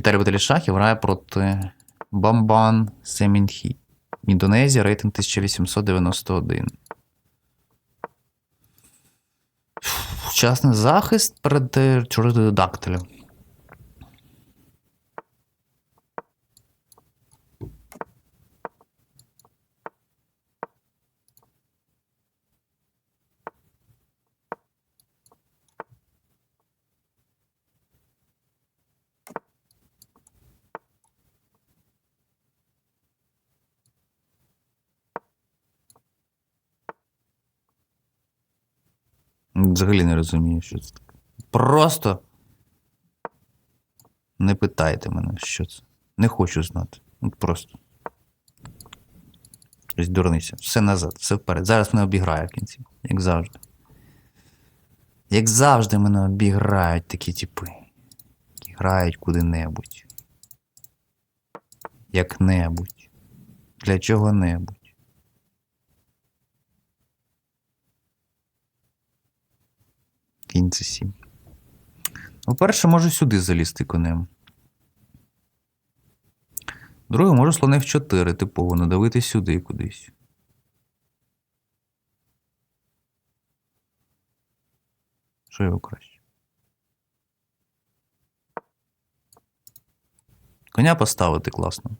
Віталій Баталішахів грає проти Бамбан Семінхі. Індонезія, рейтинг 1891. Вчасний захист перед е, Взагалі не розумію, що це таке. Просто не питайте мене, що це. Не хочу знати. От просто. Ось дурниця. Все назад, все вперед. Зараз мене обіграє в кінці, як завжди. Як завжди мене обіграють такі типи. Які грають куди-небудь. Як-небудь. Для чого-небудь. Кінь це сім. По-перше, можу сюди залізти конем. Друге, можу слони в 4, типово, надавити сюди кудись. Що його краще? Коня поставити класно.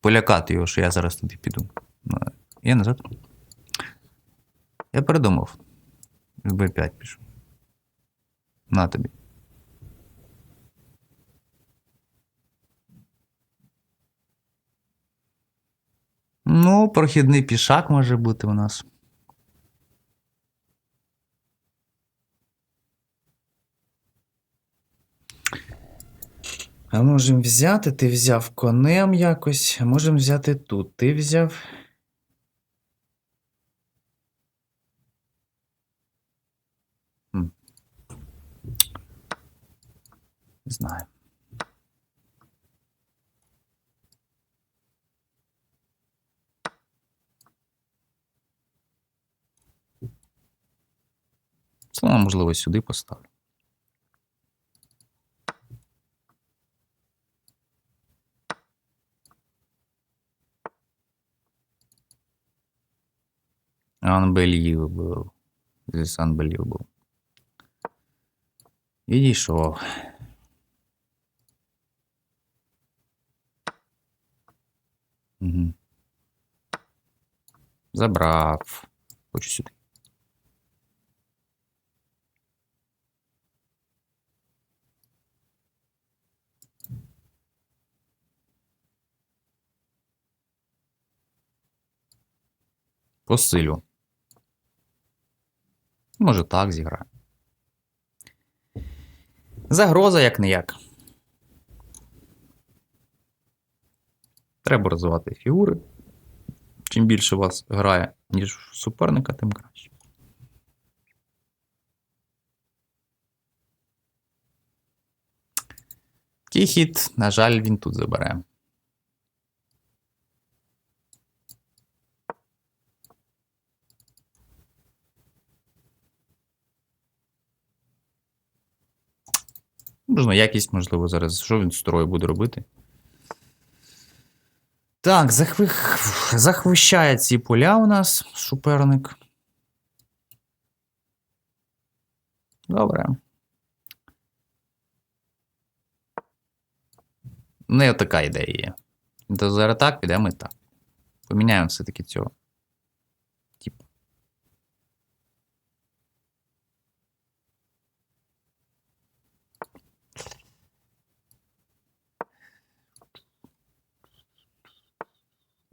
Полякати його, що я зараз туди піду. Ну, Я назад. Я передумав. В Б5 пішов. На тобі. Ну, прохідний пішак може бути у нас. А можемо взяти, ти взяв конем якось, можемо взяти тут. Ти взяв. Не знаю. Слона, можливо, сюди поставлю. Unbelievable. This unbelievable. Відійшов. Угу. Забрав. Хочу сюди. Посилю. Може так зіграю. Загроза як не як. Треба розвивати фігури. Чим більше у вас грає, ніж суперника, тим краще. Ті хід, на жаль, він тут забере. Можна якість, можливо, зараз. Що він з строю буде робити? Так, захви... захвищає ці поля у нас суперник. Добре. Не така ідея є. Зараз так, підемо і так. Поміняємо все-таки цього.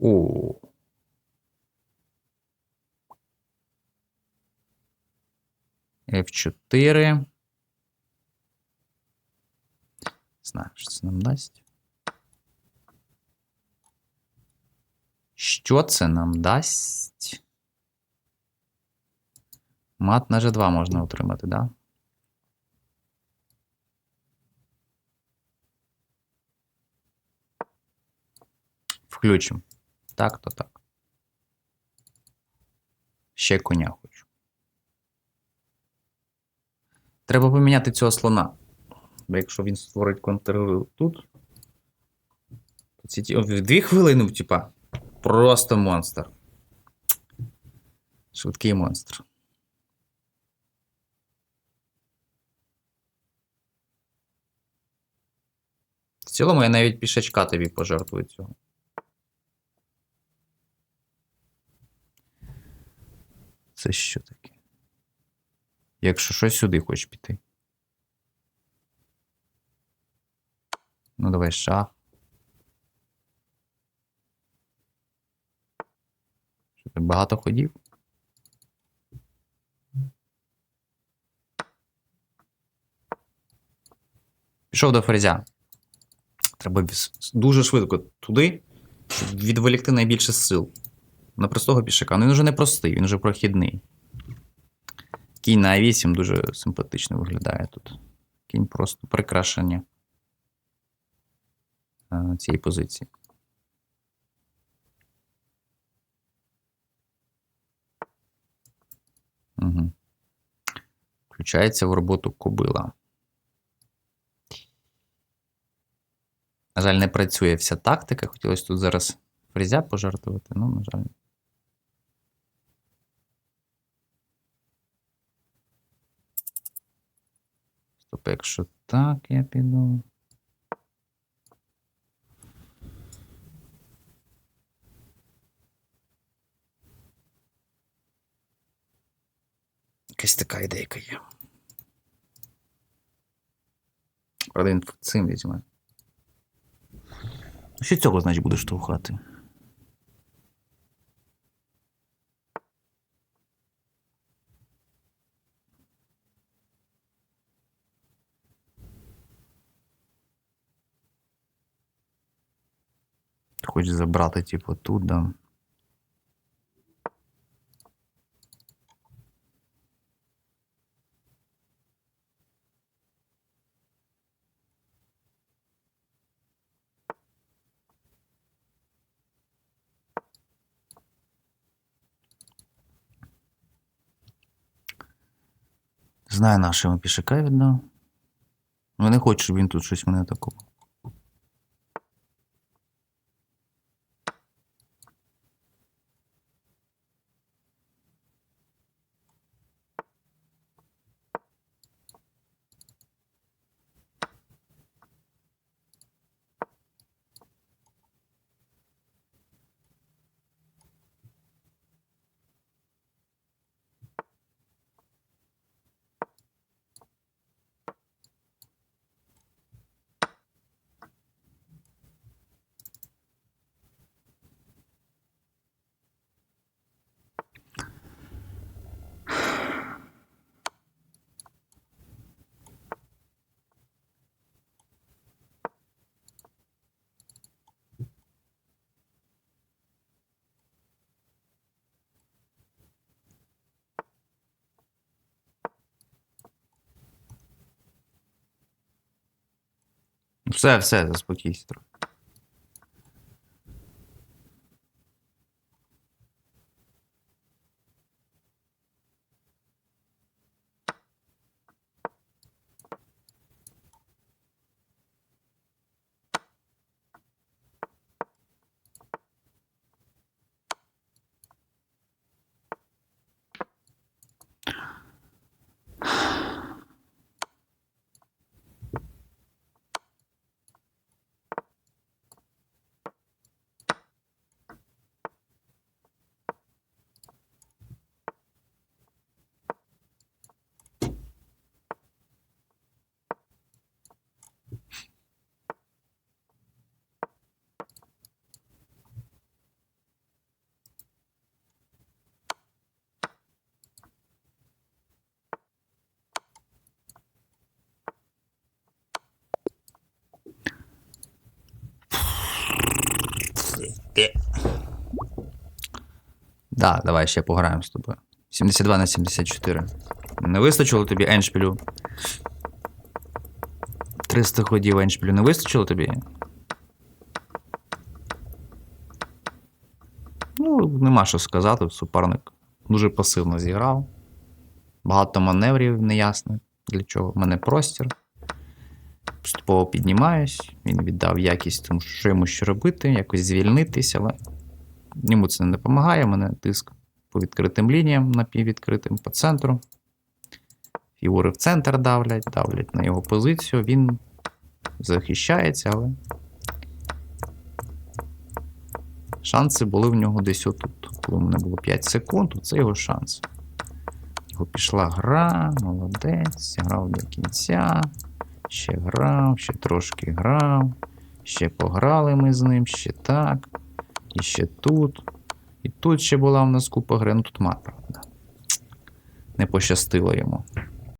О. F4. Знаю, що нам дасть. Що це нам дасть? Мат на G2 можна отримати, да? Включимо. Так, то так. Ще коня хочу. Треба поміняти цього слона. Бо якщо він створить контр тут. То ці ті... о, дві хвилини, типа. Просто монстр. Швидкий монстр. В цілому я навіть пішачка тобі пожертвую цього. Це що таке? Якщо щось сюди хочеш піти. Ну, давай шах. Що так багато ходів? Пішов до ферзя. Треба дуже швидко туди, щоб відволікти найбільше сил. На простого пішака. Ну він вже не простий, він вже прохідний. Кінь на А8 дуже симпатично виглядає тут. Кінь просто прикрашення е, цієї позиції. Угу. Включається в роботу кобила. На жаль, не працює вся тактика. Хотілося тут зараз фрезя пожартувати, ну, на жаль. Стоп, якщо так, я піду. Якась така ідейка є. Правда, він цим візьме. Що цього, значить, будеш штовхати? Хочеш забрати, типу, тут, да. Знаю нашого пішака віддав. Ну, не хочу, щоб він тут щось мене атакував. Все, все, заспокійся трохи. Да, давай ще пограємо з тобою. 72 на 74. Не вистачило тобі еншпілю? 300 ходів еншпілю не вистачило тобі? Ну, нема що сказати. Суперник дуже пасивно зіграв. Багато маневрів неясних. Для чого? У мене простір. Поступово піднімаюсь, він віддав якість, тому що йому ще робити, якось звільнитись, але йому це не допомагає. У мене тиск по відкритим лініям, напіввідкритим по центру. Фігури в центр давлять, давлять на його позицію. Він захищається, але шанси були в нього десь отут. Коли в мене було 5 секунд, це його шанс. Його пішла гра, молодець, грав до кінця. Ще грав, ще трошки грав. Ще пограли ми з ним, ще так. І ще тут. І тут ще була в нас купа гри. Ну тут мат, правда. Не пощастило йому.